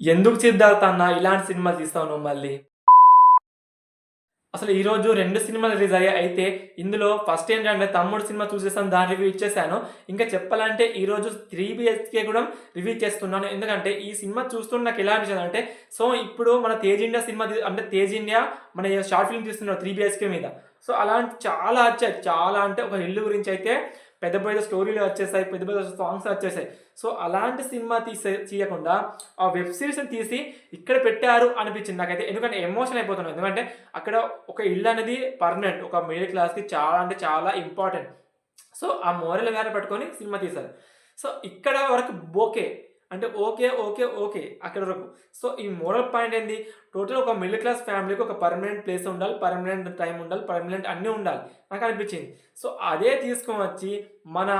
ఎందుకు సిద్ధార్థ అన్న? ఇలాంటి సినిమాలు తీస్తావు నువ్వు మళ్ళీ. అసలు ఈరోజు రెండు సినిమాలు రిలీజ్ అయ్యాయి. అయితే ఇందులో ఫస్ట్ ఏంటంటే తమ్ముడు సినిమా చూసేసాను దాని రివ్యూ ఇచ్చేసాను. ఇంకా చెప్పాలంటే ఈరోజు త్రీ బిహెచ్కే కూడా రివ్యూ చేస్తున్నాను ఎందుకంటే ఈ సినిమా చూస్తుంటే నాకు ఎలా అనిపించింది అంటే సో ఇప్పుడు మన తేజ్ ఇండియా సినిమా అంటే తేజ్ ఇండియా మన షార్ట్ ఫిల్మ్ తీస్తున్నారు త్రీ బిహెచ్కే మీద. సో అలాంటి చాలా వచ్చాయి చాలా అంటే ఒక ఇల్లు గురించి అయితే పెద్ద పెద్ద స్టోరీలు వచ్చేసాయి పెద్ద పెద్ద సాంగ్స్ వచ్చేసాయి. సో అలాంటి సినిమా తీసే తీయకుండా ఆ వెబ్ సిరీస్ని తీసి ఇక్కడ పెట్టారు అనిపించింది నాకైతే. ఎందుకంటే ఎమోషన్ అయిపోతున్నాను. ఎందుకంటే అక్కడ ఒక ఇల్లు అనేది పర్మనెంట్ ఒక మిడిల్ క్లాస్కి చాలా అంటే చాలా ఇంపార్టెంట్ సో ఆ మోరల్ వేరే పట్టుకొని సినిమా తీశారు. సో ఇక్కడ వరకు ఓకే. అంటే ఓకే ఓకే ఓకే అక్కడ వరకు. సో ఈ మోరల్ పాయింట్ ఏంది? టోటల్ ఒక మిడిల్ క్లాస్ ఫ్యామిలీకి ఒక పర్మనెంట్ ప్లేస్ ఉండాలి పర్మనెంట్ టైం ఉండాలి పర్మనెంట్ అన్నీ ఉండాలి. నాకు అనిపించింది. సో అదే తీసుకొని వచ్చి మన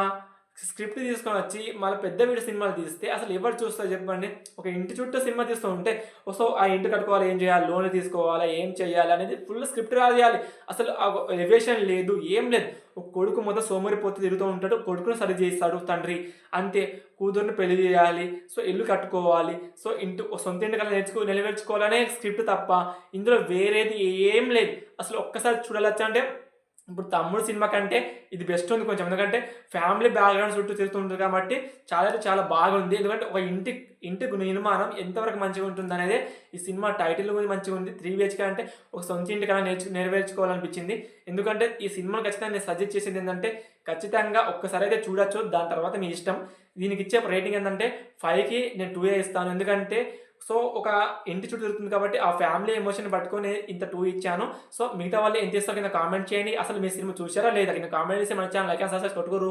స్క్రిప్ట్ తీసుకొని వచ్చి మళ్ళీ పెద్ద వీడి సినిమాలు తీస్తే అసలు ఎవరు చూస్తారు చెప్పండి? ఒక ఇంటి చుట్టూ సినిమా తీస్తూ ఉంటే సో ఆ ఇంటి కట్టుకోవాలి ఏం చేయాలి? లోన్ తీసుకోవాలా? ఏం చేయాలి? అనేది ఫుల్ స్క్రిప్ట్ రాయాలి. అసలు ఎలివేషన్ లేదు ఏం లేదు. ఒక కొడుకు మొత్తం సోమరిపోతే తిరుగుతూ ఉంటాడు. కొడుకును సరి చేస్తాడు తండ్రి. అంతే. కూతురుని పెళ్ళి చేయాలి. సో ఇల్లు కట్టుకోవాలి. సో ఇంటి సొంత ఇంటి కల్లా నేర్చుకో నిలవేర్చుకోవాలనే స్క్రిప్ట్ తప్ప ఇందులో వేరేది ఏం లేదు. అసలు ఒక్కసారి చూడాలచ్చా అంటే ఇప్పుడు తమ్ముడు సినిమా కంటే ఇది బెస్ట్ ఉంది కొంచెం. ఎందుకంటే ఫ్యామిలీ బ్యాక్గ్రౌండ్ చుట్టూ తిరుగుతుంటుంది కాబట్టి చాలా చాలా బాగుంది. ఎందుకంటే ఒక ఇంటి ఇంటి నిర్మాణం ఎంతవరకు మంచిగా ఉంటుంది అనేది ఈ సినిమా టైటిల్ కూడా మంచిగా ఉంది. త్రీ బిహెచ్కే అంటే ఒక సొంత ఇంటి కన్నా నేర్చు నెరవేర్చుకోవాలనిపించింది. ఎందుకంటే ఈ సినిమాను ఖచ్చితంగా నేను సజెస్ట్ చేసింది ఏంటంటే ఖచ్చితంగా ఒక్కసారి అయితే చూడొచ్చు. దాని తర్వాత మీ ఇష్టం. దీనికి ఇచ్చే రేటింగ్ ఏంటంటే ఫైవ్కి నేను టూ ఇస్తాను. ఎందుకంటే సో ఒక ఇంటి చుట్టూ తిరుగుతుంది కాబట్టి ఆ ఫ్యామిలీ ఎమోషన్ పట్టుకొని ఇంత టూ ఇచ్చాను. సో మిగతా వాళ్ళు ఎంత ఇస్తారో కింద కామెంట్ చేయండి. అసలు మీ సినిమా చూసారా లేదా? కింద కామెంట్ చేసి మన ఛానల్ లైక్ అండ్ సబ్స్క్రైబ్ కొట్టుకోరు.